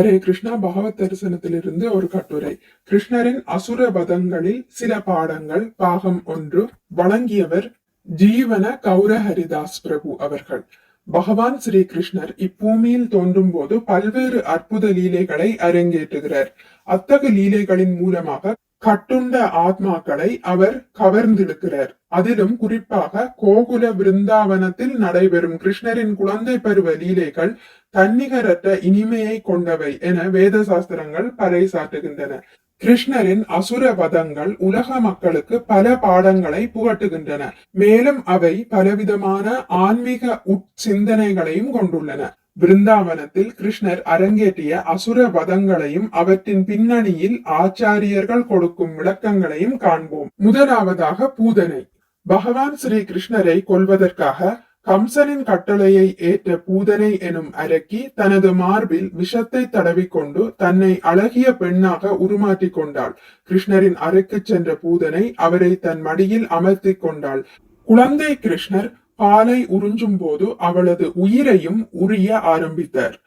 ஹரே கிருஷ்ணா பகவத் தரிசனத்திலிருந்து ஒரு கட்டுரை. கிருஷ்ணரின் அசுர பதங்களில் சில பாடங்கள் பாகம் ஒன்று வழங்கியவர் ஜீவன கௌர ஹரிதாஸ் பிரபு அவர்கள். பகவான் ஸ்ரீ கிருஷ்ணர் இப்பூமியில் தோன்றும் போது பல்வேறு அற்புத லீலைகளை அரங்கேற்றுகிறார். அத்தகு லீலைகளின் மூலமாக கட்டுண்ட ஆத்மாக்களை அவர் கவர்ந்திழுக்கிறார். அதிலும் குறிப்பாக கோகுல பிருந்தாவனத்தில் நடைபெறும் கிருஷ்ணரின் குழந்தை பருவ லீலைகள் தன்னிகரற்ற இனிமையை கொண்டவை என வேத சாஸ்திரங்கள் பறைசாட்டுகின்றன கிருஷ்ணரின் அசுர வதங்கள் உலக மக்களுக்கு பல பாடங்களை புகட்டுகின்றன. மேலும் அவை பலவிதமான ஆன்மீக உட்சிந்தனைகளையும் கொண்டுள்ளன. பிருந்தாவனத்தில் கிருஷ்ணர் அரங்கேற்றிய அசுர வதங்களையும் அவற்றின் பின்னணியில் ஆச்சாரியர்கள் கொடுக்கும் விளக்கங்களையும் காண்போம். முதலாவதாக பூதனை. பகவான் ஸ்ரீ கிருஷ்ணரை கொல்வதற்காக கம்சனின் கட்டளையை ஏற்ற பூதனை எனும் அரக்கி தனது மார்பில் விஷத்தை தடவிக்கொண்டு தன்னை அழகிய பெண்ணாக உருமாற்றிக் கொண்டாள். கிருஷ்ணரின் அறைக்கு சென்ற பூதனை அவரை தன் மடியில் அமர்த்தி கொண்டாள். குழந்தை கிருஷ்ணர் பாலை உறிஞ்சும் போது அவளது உயிரையும் உரிய ஆரம்பித்தார்.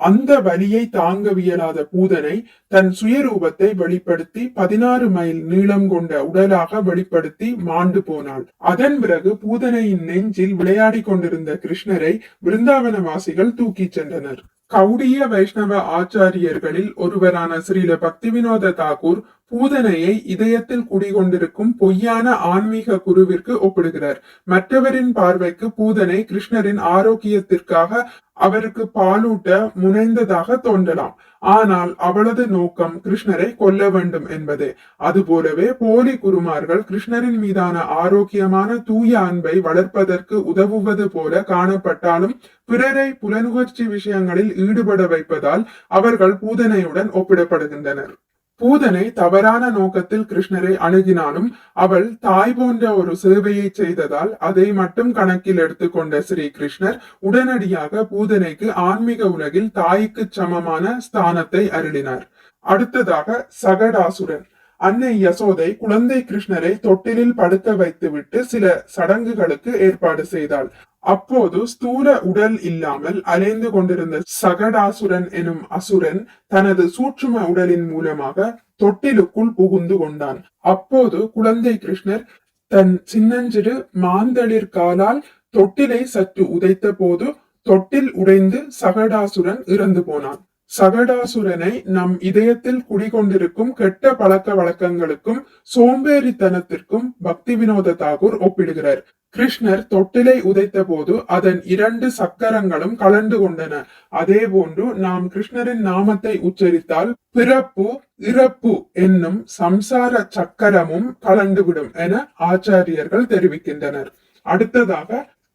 அந்த வலியை தாங்கவியலாத பூதனை தன் சுயரூபத்தை வெளிப்படுத்தி பதினாறு மைல் நீளம் கொண்ட உடலாக வெளிப்படுத்தி மாண்டு போனாள். அதன் பிறகு பூதனையின் நெஞ்சில் விளையாடி கொண்டிருந்த கிருஷ்ணரை பிருந்தாவனவாசிகள் தூக்கிச் சென்றனர். கௌடிய வைஷ்ணவ ஆச்சாரியர்களில் ஒருவரான ஸ்ரீல பக்திவினோத தாக்கூர் பூதனையை இதயத்தில் குடிகொண்டிருக்கும் பொய்யான ஆன்மீக குருவிற்கு ஒப்பிடுகிறார். மற்றவரின் பார்வைக்கு பூதனை கிருஷ்ணரின் ஆரோக்கியத்திற்காக அவருக்கு பாலூட்ட முனைந்ததாக தோன்றலாம். ஆனால் அவளது நோக்கம் கிருஷ்ணரை கொல்ல வேண்டும் என்பது. அதுபோலவே போலி குருமார்கள் கிருஷ்ணரின் மீதான ஆரோக்கியமான தூய அன்பை வளர்ப்பதற்கு உதவுவது போல காணப்பட்டாலும் பிறரை புலனுகர்ச்சி விஷயங்களில் ஈடுபட வைப்பதால் அவர்கள் பூதனையுடன் ஒப்பிடப்படுகின்றனர். பூதனை தவறான நோக்கத்தில் கிருஷ்ணரை அணுகினாலும் அவள் தாய் போன்ற ஒரு சேவையை செய்ததால் அதை மட்டும் கணக்கில் எடுத்துக்கொண்ட ஸ்ரீ கிருஷ்ணர் உடனடியாக பூதனைக்கு ஆன்மீக உலகில் தாய்க்கு சமமான ஸ்தானத்தை அருளினார். அடுத்ததாக சகடாசுரன் அன்னை யசோதை குழந்தை கிருஷ்ணரை தொட்டிலில் படுக்க வைத்துவிட்டு சில சடங்குகளுக்கு ஏற்பாடு செய்தாள். அப்போது ஸ்தூல உடல் இல்லாமல் அலைந்து கொண்டிருந்த சகடாசுரன் எனும் அசுரன் தனது சூட்சும உடலின் மூலமாக தொட்டிலுக்குள் புகுந்து கொண்டான். அப்போது குழந்தை கிருஷ்ணர் தன் சின்னஞ்சிறு மாந்தளிர் காலால் தொட்டிலை சற்று உதைத்த போது தொட்டில் உடைந்து சகடாசுரன் இறந்து போனான். சகடாசுரனை நம் இதயத்தில் குடிகொண்டிருக்கும் கெட்ட பழக்க வழக்கங்களுக்கும் சோம்பேறித்தனத்திற்கும் பக்தி வினோத தாகூர் ஒப்பிடுகிறார். கிருஷ்ணர் தொட்டிலை உதைத்த போது அதன் இரண்டு சக்கரங்களும் கலந்து கொண்டன. அதே போன்று நாம் கிருஷ்ணரின் நாமத்தை உச்சரித்தால் பிறப்பு இறப்பு என்னும் சம்சார சக்கரமும் கலந்துவிடும் என ஆச்சாரியர்கள் தெரிவிக்கின்றனர். அடுத்ததாக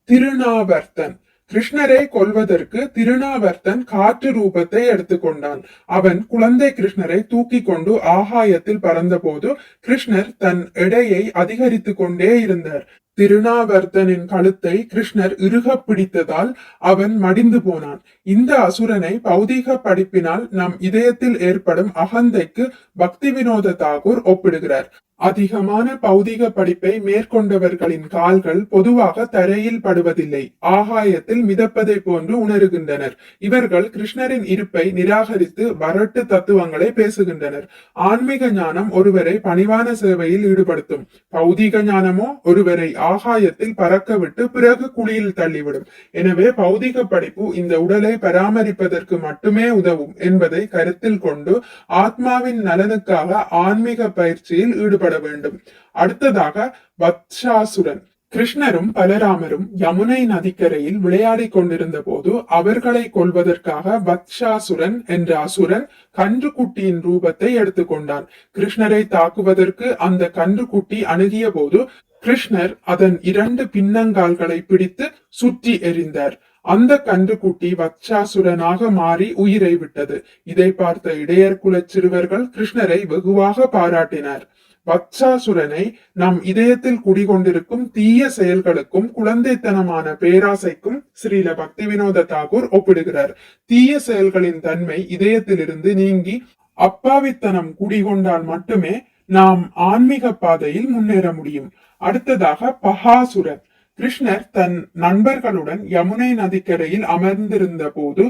திருநாவர்த்தன். கிருஷ்ணரை கொல்வதற்கு திருநாவர்த்தன் காற்று ரூபத்தை எடுத்துக்கொண்டான். அவன் குழந்தை கிருஷ்ணரை தூக்கி கொண்டு ஆகாயத்தில் பறந்தபோது கிருஷ்ணர் தன் எடையை அதிகரித்து கொண்டே இருந்தார். திருநாவர்த்தனின் கழுத்தை கிருஷ்ணர் இறுக பிடித்ததால் அவன் மடிந்து போனான். இந்த அசுரனை பௌதீக படிப்பினால் நம் இதயத்தில் ஏற்படும் அகந்தைக்கு பக்தி வினோத தாகூர் ஒப்பிடுகிறார். அதிகமான பௌதிக படிப்பை மேற்கொண்டவர்களின் கால்கள் பொதுவாக தரையில் படுவதில்லை ஆகாயத்தில் மிதப்பதை போன்று உணர்கின்றனர். இவர்கள் கிருஷ்ணரின் இருப்பை நிராகரித்து வரட்டு தத்துவங்களை பேசுகின்றனர். ஆன்மீக ஞானம் ஒருவரை பணிவான சேவையில் ஈடுபடுத்தும். பௌதிக ஞானமோ ஒருவரை ஆகாயத்தில் பறக்கவிட்டு பிறகு குழியில் தள்ளிவிடும். எனவே பௌதிக படிப்பு இந்த உடலை பராமரிப்பதற்கு மட்டுமே உதவும் என்பதை கருத்தில் கொண்டு ஆத்மாவின் நலனுக்காக ஆன்மீக பயிற்சியில் ஈடுபடும் செயல்பட வேண்டும். அடுத்ததாக வத்சாசுரன் கிருஷ்ணரும் பலராமரும் யமுனை நதிக்கரையில் விளையாடிக் கொண்டிருந்த போது அவர்களை கொள்வதற்காக பத்ஷாசுரன் என்ற அசுரன் கன்றுக்குட்டியின் ரூபத்தை எடுத்துக்கொண்டான் கிருஷ்ணரை தாக்குவதற்கு அந்த கன்றுக்குட்டி அணுகிய போது கிருஷ்ணர் அதன் இரண்டு பின்னங்கால்களை பிடித்து சுற்றி எறிந்தார். அந்த கன்றுக்குட்டி வத்சாசுரனாக மாறி உயிரை விட்டது. இதை பார்த்த இடையர் குலச் சிறுவர்கள் கிருஷ்ணரை வெகுவாக பாராட்டினர். வத்சாசுரனை நம் இதயத்தில் குடிகொண்டிருக்கும் தீய செயல்களுக்கும் குழந்தைத்தனமான பேராசைக்கும் ஸ்ரீல பக்தி வினோத தாகூர் ஒப்பிடுகிறார். தீய செயல்களின் தன்மை இதயத்திலிருந்து நீங்கி அப்பாவித்தனம் குடிகொண்டால் மட்டுமே நாம் ஆன்மீக பாதையில் முன்னேற முடியும். அடுத்ததாக பகாசுரன். கிருஷ்ணர் தன் நண்பர்களுடன் யமுனை நதிக்கரையில் அமர்ந்திருந்த போது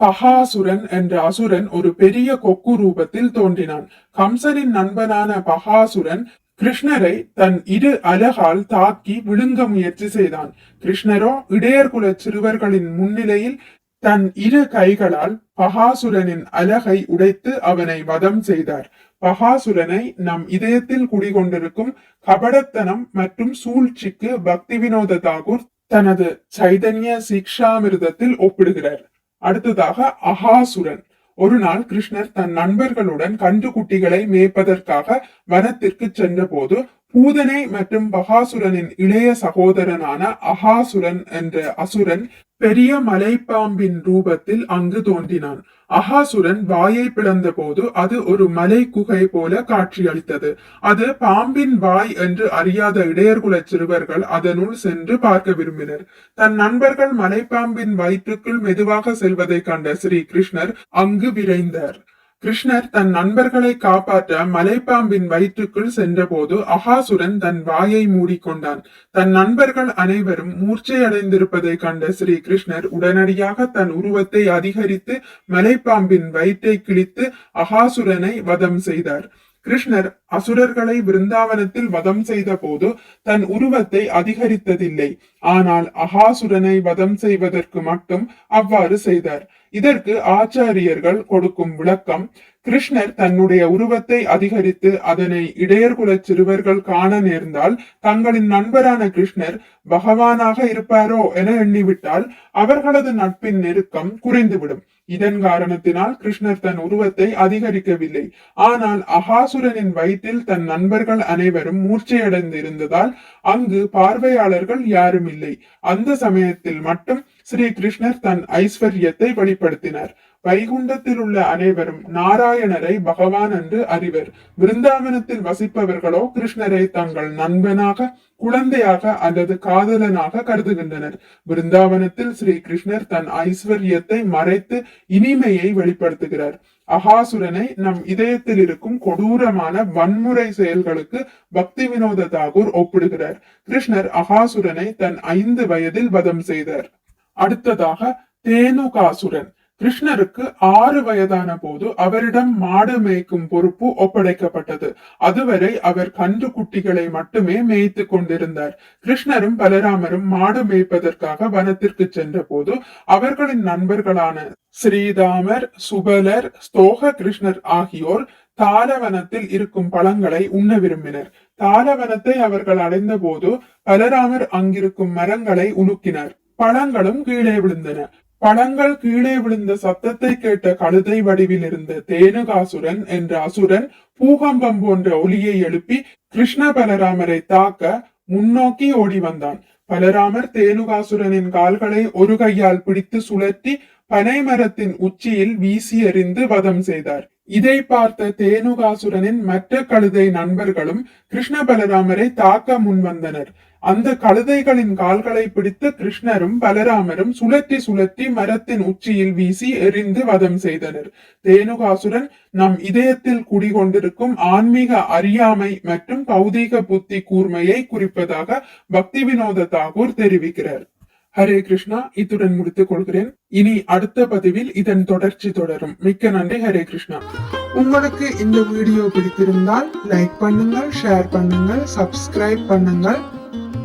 பகாசுரன் என்ற அசுரன் ஒரு பெரிய கொக்கு ரூபத்தில் தோன்றினான். கம்சனின் நண்பனான பகாசுரன் கிருஷ்ணரை தன் இரு அலகால் தாக்கி விழுங்க முயற்சி செய்தான். கிருஷ்ணரோ இடையர்குல சிறுவர்களின் முன்னிலையில் தன் இரு கைகளால் பகாசுரனின் அலகை உடைத்து அவனை வதம் செய்தார். பகாசுரனை நம் இதயத்தில் குடிகொண்டிருக்கும் கபடத்தனம் மற்றும் சூழ்ச்சிக்கு பக்தி வினோத தாகூர் தனது சைதன்ய சிக்ஷாமிர்தத்தில் ஒப்பிடுகிறார். அடுத்ததாக அகாசுரன். ஒரு நாள் கிருஷ்ணர் தன் நண்பர்களுடன் கன்றுக்குட்டிகளை மேய்ப்பதற்காக வனத்திற்கு சென்றபோது பூதனை மற்றும் பகாசுரனின் இளைய சகோதரனான அகாசுரன் என்ற அசுரன் பெரிய மலைப்பாம்பின் ரூபத்தில் அங்கு தோன்றினான். அகாசுரன் வாயை பிளந்த போது அது ஒரு மலை குகை போல காட்சியளித்தது. அது பாம்பின் வாய் என்று அறியாத இடையர்குல சிறுவர்கள் அதனுள் சென்று பார்க்க விரும்பினர். தன் நண்பர்கள் மலைப்பாம்பின் வயிற்றுக்குள் மெதுவாக செல்வதை கண்ட ஸ்ரீ கிருஷ்ணர் அங்கு விரைந்தார். கிருஷ்ணர் தன் நண்பர்களை காப்பாற்ற மலைப்பாம்பின் வயிற்றுக்குள் சென்றபோது அகாசுரன் தன் வாயை மூடிக்கொண்டான். தன் நண்பர்கள் அனைவரும் மூர்ச்சையடைந்திருப்பதை கண்ட ஸ்ரீ கிருஷ்ணர் உடனடியாக தன் உருவத்தை அதிகரித்து மலைப்பாம்பின் வயிற்றை கிழித்து அகாசுரனை வதம் செய்தார். கிருஷ்ணர் அசுரர்களை விருந்தாவனத்தில் வதம் செய்த போது தன் உருவத்தை அதிகரித்ததில்லை. ஆனால் அகாசுரனை வதம் செய்வதற்கு மட்டும் அவ்வாறு செய்தார். இதற்கு ஆச்சாரியர்கள் கொடுக்கும் விளக்கம் கிருஷ்ணர் தன்னுடைய உருவத்தை அதிகரித்து அதனை இடையர்குல சிறுவர்கள் காண நேர்ந்தால் தங்களின் நண்பரான கிருஷ்ணர் பகவானாக இருப்பாரோ என எண்ணிவிட்டால் அவர்களது நட்பின் நெருக்கம் குறைந்துவிடும். இதன் காரணத்தினால் கிருஷ்ணர் தன் உருவத்தை அதிகரிக்கவில்லை. ஆனால் அகாசுரனின் வயிற்றில் தன் நண்பர்கள் அனைவரும் மூர்ச்சையடைந்து இருந்ததால் அங்கு பார்வையாளர்கள் யாரும் இல்லை அந்த சமயத்தில் மட்டும் ஸ்ரீ கிருஷ்ணர் தன் ஐஸ்வர்யத்தை வெளிப்படுத்தினார். வைகுண்டத்தில் உள்ள அனைவரும் நாராயணரை பகவான் என்று அறிவர். விருந்தாவனத்தில் வசிப்பவர்களோ கிருஷ்ணரை தங்கள் நண்பனாக குழந்தையாக அல்லது காதலனாக கருதுகின்றனர். விருந்தாவனத்தில் ஸ்ரீ கிருஷ்ணர் தன் ஐஸ்வர்யத்தை மறைத்து இனிமையை வெளிப்படுத்துகிறார். அகாசுரனை நம் இதயத்தில் இருக்கும் கொடூரமான வன்முறை செயல்களுக்கு பக்தி வினோத தாகூர் ஒப்பிடுகிறார். கிருஷ்ணர் அகாசுரனை தன் ஐந்து வயதில் வதம் செய்தார். அடுத்ததாக தேனுகாசுரன். கிருஷ்ணருக்கு ஆறு வயதான போது அவரிடம் மாடு மேய்க்கும் பொறுப்பு ஒப்படைக்கப்பட்டது. அதுவரை அவர் கன்று குட்டிகளை மட்டுமே மேய்த்து கொண்டிருந்தார். கிருஷ்ணரும் பலராமரும் மாடு மேய்ப்பதற்காக வனத்திற்கு சென்ற போது அவர்களின் நண்பர்களான ஸ்ரீதாமர் சுபலர் ஸ்தோக கிருஷ்ணர் ஆகியோர் தாலவனத்தில் இருக்கும் பழங்களை உண்ண விரும்பினர். தாலவனத்தை அவர்கள் அடைந்த போது பலராமர் அங்கிருக்கும் மரங்களை உணுக்கினர். பழங்களும் கீழே விழுந்தன. பழங்கள் கீழே விழுந்த சத்தத்தை கேட்ட கழுதை வடிவில் இருந்த தேனுகாசுரன் என்ற அசுரன் பூகம்பம் போன்ற ஒலியை எழுப்பி கிருஷ்ண பலராமரை தாக்க முன்னோக்கி ஓடி வந்தான். பலராமர் தேனுகாசுரனின் கால்களை ஒரு கையால் பிடித்து சுழற்றி பனை மரத்தின் உச்சியில் வீசி எறிந்து வதம் செய்தார். இதை பார்த்த தேனுகாசுரனின் மற்ற கழுதை நண்பர்களும் கிருஷ்ண பலராமரை தாக்க முன்வந்தனர். அந்த கழுதைகளின் கால்களை பிடித்து கிருஷ்ணரும் பலராமரும் சுழற்றி சுழற்றி மரத்தின் உச்சியில் வீசி எரிந்து வதம் செய்தனர். தேனுகாசுரன் நம் இதயத்தில் குடிகொண்டிருக்கும் ஆன்மீக அறியாமை மற்றும் பௌதீக புத்தி கூர்மையை குறிப்பதாக பக்தி வினோத தாகூர் தெரிவிக்கிறார். ஹரே கிருஷ்ணா இத்துடன் முடித்துக் கொள்கிறேன். இனி அடுத்த பதிவில் இதன் தொடர்ச்சி தொடரும். மிக்க நன்றி ஹரே கிருஷ்ணா. உங்களுக்கு இந்த வீடியோ பிடித்திருந்தால் லைக் பண்ணுங்கள் ஷேர் பண்ணுங்கள் சப்ஸ்கிரைப் பண்ணுங்கள்.